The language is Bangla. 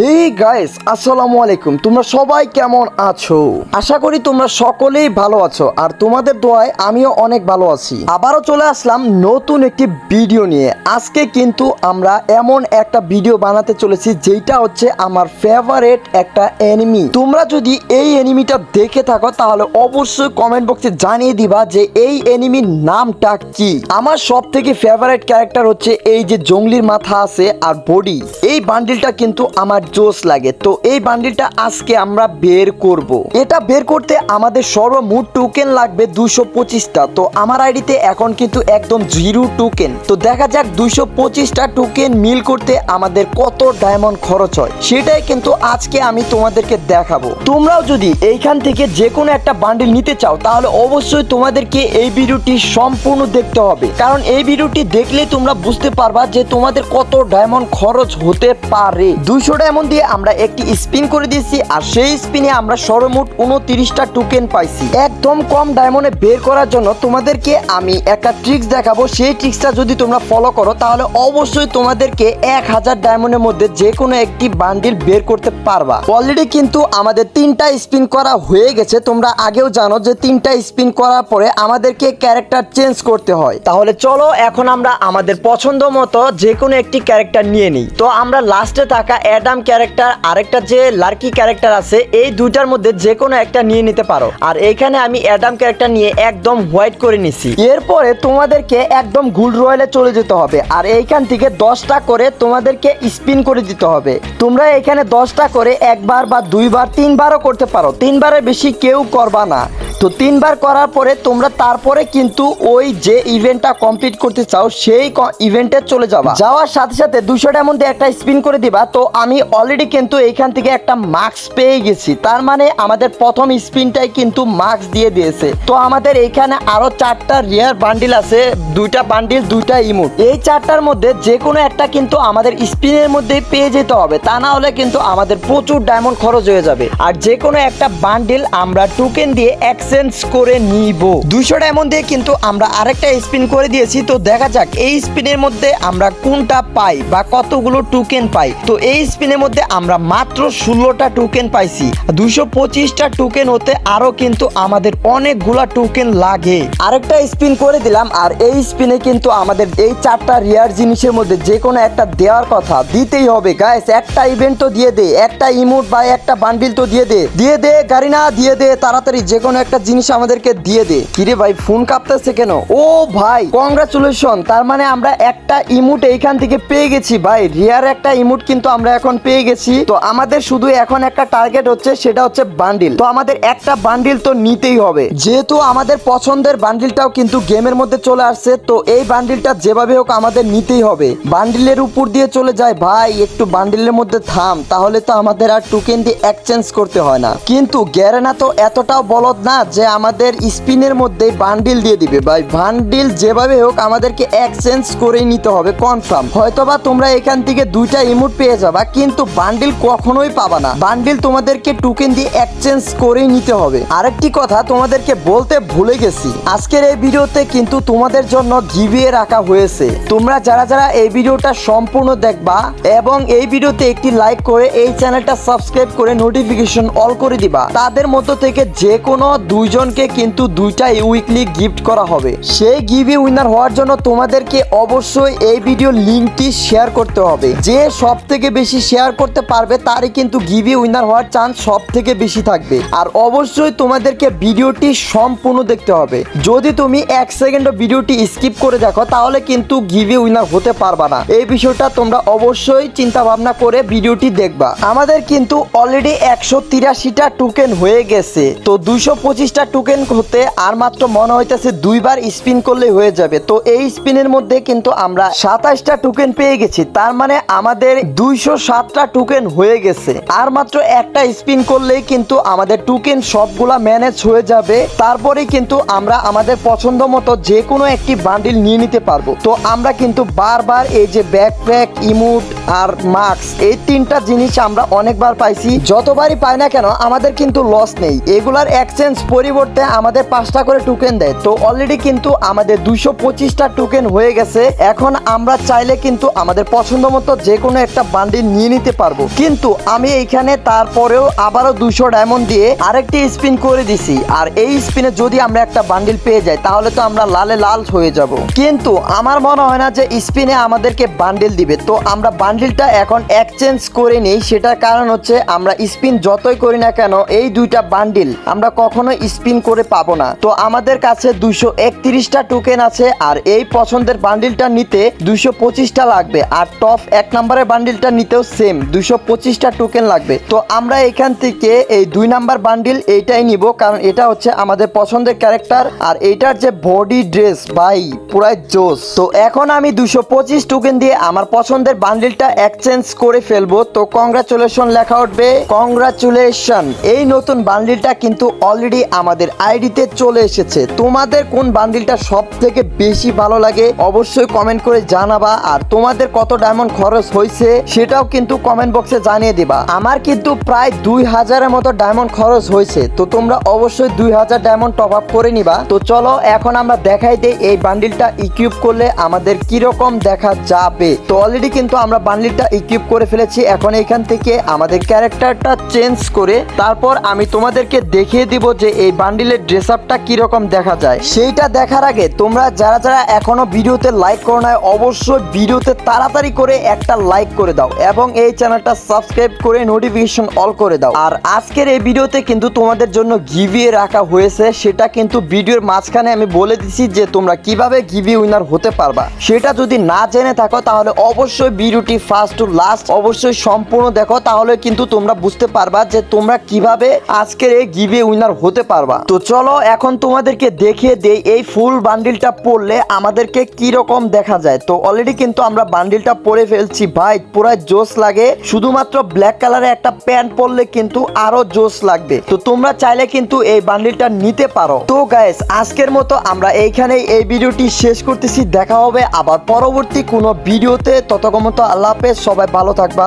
হে গাইস আসসালামু আলাইকুম। তোমরা সবাই কেমন আছো? আশা করি তোমরা সকলেই ভালো আছো, আর তোমাদের দোয়ায় আমিও অনেক ভালো আছি। আবারও চলে আসলাম নতুন একটি ভিডিও নিয়ে। আজকে কিন্তু আমরা এমন একটা ভিডিও বানাতে চলেছি যেটা হচ্ছে আমার ফেভারেট একটা এনিমি তোমরা যদি এই এনিমিটা দেখে থাকো, তাহলে অবশ্যই কমেন্ট বক্সে জানিয়ে দিবা যে এই এনিমির নামটা কি। আমার সব থেকে ফেভারেট ক্যারেক্টার হচ্ছে এই যে জঙ্গলির মাথা আছে আর বডি এই বান্ডিলটা কিন্তু আমার জোস লাগে। তো এই বান্ডিলটা আজকে আমরা বের করব। এটা বের করতে আমাদের সর্বমোট টোকেন লাগবে দুশো পঁচিশটা। তো আমার আইডিতে এখন কিন্তু একদম জিরো টোকেন তো দেখা যাক দুশো পঁচিশটা টোকেন মিল করতে আমাদের কত ডায়মন্ড খরচ হয়। সেটাই কিন্তু আজকে আমি তোমাদেরকে দেখাবো। তোমরাও যদি এইখান থেকে যে কোনো একটা বান্ডিল নিতে চাও, তাহলে অবশ্যই তোমাদেরকে এই ভিডিওটি সম্পূর্ণ দেখতে হবে। কারণ এই ভিডিওটি দেখলে তোমরা বুঝতে পারবা যে তোমাদের কত ডায়মন্ড খরচ হতে পারে। দুইশো ডায়মন্ড দিয়ে আমরা একটি স্পিন করে দিয়েছি, আর সেই স্পিনে আমরা সর্বমোট উনত্রিশটা টোকেন পাইছি। একদম কম ডায়মন্ডে বের করার জন্য তোমাদেরকে আমি একটা ট্রিক্স দেখাবো। সেই ট্রিক্সটা যদি তোমরা ফলো করো, তাহলে অবশ্যই তোমাদেরকে এক হাজার ডায়মন্ডের মধ্যে যে কোনো একটি বান্ডিল বের করতে পারবা। অলরেডি কিন্তু আমাদের তিনটা স্পিন করা হয়ে গেছে। তোমরা আগেও জানো যে তিনটা স্পিন করার পরে আমাদেরকে ক্যারেক্টার চেঞ্জ করতে হয়। তাহলে চলো, এখন আমরা আমাদের পছন্দ মতো যে কোনো একটি ক্যারেক্টার নিয়ে নিই। তো আমরা লাস্টে থাকা অ্যাডাম ক্যারেক্টার আরেকটা যে লার্কি ক্যারেক্টার আছে, এই দুইটার মধ্যে যে কোনো একটা নিয়ে নিতে পারো। আর এইখানে আমি অ্যাডাম ক্যারেক্টার নিয়ে একদম হোয়াইট করে নিছি। এরপরে তোমাদেরকে একদম গুল রয়েলে চলে যেতে হবে। আর এইখান থেকে দশটা করে তোমাদেরকে স্পিন করে দিতে হবে। তোমরা এখানে দশটা করে একবার বা দুইবার, তিনবারও করতে পারো। তিনবারের বেশি কেউ করবা না। তো তিনবার করার পরে তোমরা তারপরে কিন্তু ওই যে ইভেন্টটা কমপ্লিট করতে চাও, সেই ইভেন্টে চলে যাবা। যাওয়ার সাথে সাথে দুশোটার মধ্যে একটা স্পিন করে দিবা। তো আমি অলরেডি কিন্তু এইখান থেকে একটা মার্কস পেয়ে গেছি। তার মানে আমাদের প্রথম স্পিনটাই কিন্তু মার্কস দিয়ে দিয়েছে। তো আমাদের এইখানে আরও চারটা রিয়ার বান্ডিল আছে। দুইটা বান্ডিল দুইটা ইমোট এই চারটার মধ্যে যে কোনো একটা কিন্তু আমাদের স্পিনের মধ্যে পেয়ে যেতে হবে। তা না হলে কিন্তু আমাদের প্রচুর ডায়মন্ড খরচ হয়ে যাবে। আর যে কোনো একটা বান্ডিল আমরা টোকেন দিয়ে এক্সচেঞ্জ করে নিব। দুইশো ডায়মন্ড দিয়ে কিন্তু আমরা আরেকটা স্পিন করে দিয়েছি। তো দেখা যাক এই স্পিনের মধ্যে আমরা কোনটা পাই বা কতগুলো টোকেন পাই। তো এই স্পিনের মধ্যে আমরা মাত্র ষোলোটা টোকেন পাইছি। দুইশো পঁচিশটা টোকেন হতে আরও কিন্তু আমাদের অনেকগুলা টোকেন লাগে। আরেকটা স্পিন করে দিলাম আর এই স্পিনে কিন্তু আমাদের এই চারটা রিয়ার জিনিসের মধ্যে যে কোনো একটা দেওয়ার কথা দিতেই হবে। গাইস একটা ইভেন্ট তো দিয়ে দে, একটা ইমোট বা একটা বান্ডিল তো দিয়ে দে। দিয়ে দে, গাড়ি না, দিয়ে দে, তাড়াতাড়ি যে কোনো একটা জিনিস আমাদেরকে দিয়ে দে। কিরে ভাই, ফোন কাঁপতেছে কেন? ও ভাই কংগ্রাচুলেশন তার মানে আমরা একটা ইমুট এইখান থেকে পেয়ে গেছি ভাই। রিয়ার একটা ইমুট কিন্তু আমরা এখন পেয়ে গেছি। তো আমাদের শুধু এখন একটা টার্গেট হচ্ছে, সেটা হচ্ছে বান্ডিল তো আমাদের একটা বান্ডিল তো নিতেই হবে। যেহেতু আমাদের পছন্দের বান্ডিলটাও কিন্তু গেমের মধ্যে চলে আসছে, তো এই বান্ডিলটা যেভাবে হোক আমাদের নিতেই হবে। বান্ডিলের উপর দিয়ে চলে যায়, ভাই, একটু বান্ডিলের মধ্যে থাম, তাহলে তো আমাদের আর টোকেন দিয়ে এক্সচেঞ্জ করতে হয় না। কিন্তু গ্যারেনা তো এতটাও বলদ না যে আমাদের স্পিনের মধ্যে বান্ডিল দিয়ে দিবে। ভাই, বান্ডিল যেভাবে হোক আমাদেরকে এক্সচেঞ্জ করে নিতে হবে কনফার্ম হয়তোবা তোমরা এখান থেকে দুইটা ইমোট পেয়ে যাবা, কিন্তু বান্ডিল কখনোই পাবা না। বান্ডিল তোমাদেরকে টোকেন দিয়ে এক্সচেঞ্জ করেই নিতে হবে। আরেকটি কথা তোমাদেরকে বলতে ভুলে গেছি। আজকের এই ভিডিওতে কিন্তু তোমাদের জন্য গিভিয়ে রাখা হয়েছে। তোমরা যারা যারা এই ভিডিওটা সম্পূর্ণ দেখবা এবং এই ভিডিওতে একটি লাইক করে এই চ্যানেলটা সাবস্ক্রাইব করে নোটিফিকেশন অল করে দিবা। তাদের মধ্য থেকে যে কোনো দুইজনকে কিন্তু দুইটা উইকলি গিফট করা হবে। সেই গিভি উইনার হওয়ার জন্য তোমাদেরকে অবশ্যই এই ভিডিও লিঙ্কটি শেয়ার করতে হবে। যে সব থেকে বেশি শেয়ার করতে পারবে, তারই কিন্তু গিভি উইনার হওয়ার চান্স সব থেকে বেশি থাকবে। আর অবশ্যই তোমাদেরকে ভিডিওটি সম্পূর্ণ দেখতে হবে। যদি তুমি এক সেকেন্ড ভিডিওটি স্কিপ করে দেখো, তাহলে কিন্তু গিভি উইনার হতে পারবা না। এই বিষয়টা তোমরা অবশ্যই চিন্তা ভাবনা করে ভিডিওটি দেখবা। আমাদের কিন্তু অলরেডি একশো তিরাশিটা টোকেন হয়ে গেছে। তো দুইশো পঁচিশ পঁচিশটা টোকেন হতে আর মাত্র মনে হইতেছে দুইবার স্পিন করলে হয়ে যাবে। তো এই স্পিনের মধ্যে কিন্তু আমরা সাতাশটা টোকেন পেয়ে গেছি। তার মানে আমাদের দুইশো সাতটা টোকেন হয়ে গেছে। আর মাত্র একটা স্পিন করলেই কিন্তু আমাদের টোকেন সবগুলা ম্যানেজ হয়ে যাবে। তারপরে কিন্তু আমরা আমাদের পছন্দ মতো যে কোনো একটি বান্ডিল নিয়ে নিতে পারব। তো আমরা কিন্তু বারবার এই যে ব্যাকপ্যাক ইমুট আর মাস্ক এই তিনটা জিনিস আমরা অনেকবার পাইছি। যতবারই পাই না কেন আমাদের কিন্তু লস নেই। এগুলার এক্সচেঞ্জ পরিবর্তে আমাদের পাঁচটা করে টোকেন দেয়। তো অলরেডি কিন্তু আমাদের দুইশো পঁচিশটা টোকেন হয়ে গেছে। এখন আমরা চাইলে কিন্তু আমাদের পছন্দ মতো যে কোনো একটা বান্ডিল নিয়ে নিতে পারব। কিন্তু আমি এইখানে তারপরেও আবারও দুশো ডায়মন্ড দিয়ে আরেকটি স্পিন করে দিছি। আর এই স্পিনে যদি আমরা একটা বান্ডিল পেয়ে যাই, তাহলে তো আমরা লালে লাল হয়ে যাব। কিন্তু আমার মনে হয় না যে স্পিনে আমাদেরকে বান্ডিল দিবে। তো আমরা বান্ডিলটা এখন এক্সচেঞ্জ করে নিই। সেটার কারণ হচ্ছে আমরা স্পিন যতই করি না কেন, এই দুইটা বান্ডিল আমরা কখনো স্পিন করে পাবো না। তো আমাদের কাছে দুশো একত্রিশটা টোকেন আছে আর এই পছন্দের বান্ডিলটা নিতে দুশো পঁচিশটা লাগবে। আর টপ এক নম্বরের বান্ডিলটা নিতেও সেম দুশো পঁচিশটা টোকেন লাগবে। তো আমরা এখান থেকে এই দুই নাম্বার বান্ডিল এইটাই নিব, কারণ এটা হচ্ছে আমাদের পছন্দের ক্যারেক্টার আর এইটার যে বডি ড্রেস ভাই, পুরাই জোস। তো এখন আমি দুশো পঁচিশ টোকেন দিয়ে আমার পছন্দের বান্ডিলটা এক্সচেঞ্জ করে ফেলব। তো কংগ্রাচুলেশন লেখা উঠবে। কংগ্রাচুলেশন এই নতুন বান্ডিলটা কিন্তু অলরেডি আমাদের আইডিতে চলে এসেছে। তোমাদের কোন বান্ডিলটা সব থেকে বেশি ভালো লাগে অবশ্যই কমেন্ট করে জানাবা। আর তোমাদের কত ডায়মন্ড খরচ হয়েছে সেটাও কিন্তু কমেন্ট বক্সে জানিয়ে দিবা। আমার কিন্তু প্রায় দুই হাজারের মতো ডায়মন্ড খরচ হয়েছে। তো তোমরা অবশ্যই দুই হাজার ডায়মন্ড টপ আপ করে নিবা। তো চলো এখন আমরা দেখাই দিই এই বান্ডিলটা ইকুইপ করলে আমাদের কীরকম দেখা যাবে। তো অলরেডি কিন্তু আমরা বান্ডিলটা ইকুইপ করে ফেলেছি। এখন এখান থেকে আমাদের ক্যারেক্টারটা চেঞ্জ করে তারপর আমি তোমাদেরকে দেখিয়ে দিব যে এই বান্ডিলের ড্রেস আপটা কীরকম দেখা যায়? সেইটা দেখার আগে তোমরা যারা যারা এখনও ভিডিওতে লাইক করো নাই, অবশ্যই ভিডিওতে তাড়াতাড়ি করে একটা লাইক করে দাও এবং এই চ্যানেলটা সাবস্ক্রাইব করে নোটিফিকেশন অল করে দাও। আর আজকের এই ভিডিওতে কিন্তু তোমাদের জন্য গিভিয়ে রাখা হয়েছে, সেটা কিন্তু ভিডিওর মাঝখানে আমি বলে দিছি যে তোমরা কীভাবে গিভি উইনার হতে পারবা। সেটা যদি না জেনে থাকো, তাহলে অবশ্যই ভিডিওটি ফার্স্ট টু লাস্ট অবশ্যই সম্পূর্ণ দেখো, তাহলে কিন্তু তোমরা বুঝতে পারবা যে তোমরা কীভাবে আজকের এই গিভি উইনার হতে পারবা। তো চলো, এখন তোমাদেরকে দেখিয়ে দেই এই ফুল বান্ডিলটা পরলে আমাদেরকে কি রকম দেখা যায়। তো অলরেডি কিন্তু আমরা বান্ডিলটা পরে ফেলছি। ভাই, পুরো জোস লাগে। শুধুমাত্র ব্ল্যাক কালারের একটা প্যান্ট পরলে কিন্তু আরও জোস লাগবে। তো তোমরা চাইলে কিন্তু এই বান্ডিলটা নিতে পারো। তো গাইস আজকের মতো আমরা এইখানেই এই ভিডিওটি শেষ করতেছি। দেখা হবে আবার পরবর্তী কোনো ভিডিওতে। ততক্ষণ মতো আল্লাহ হাফেজ, সবাই ভালো থাকবা।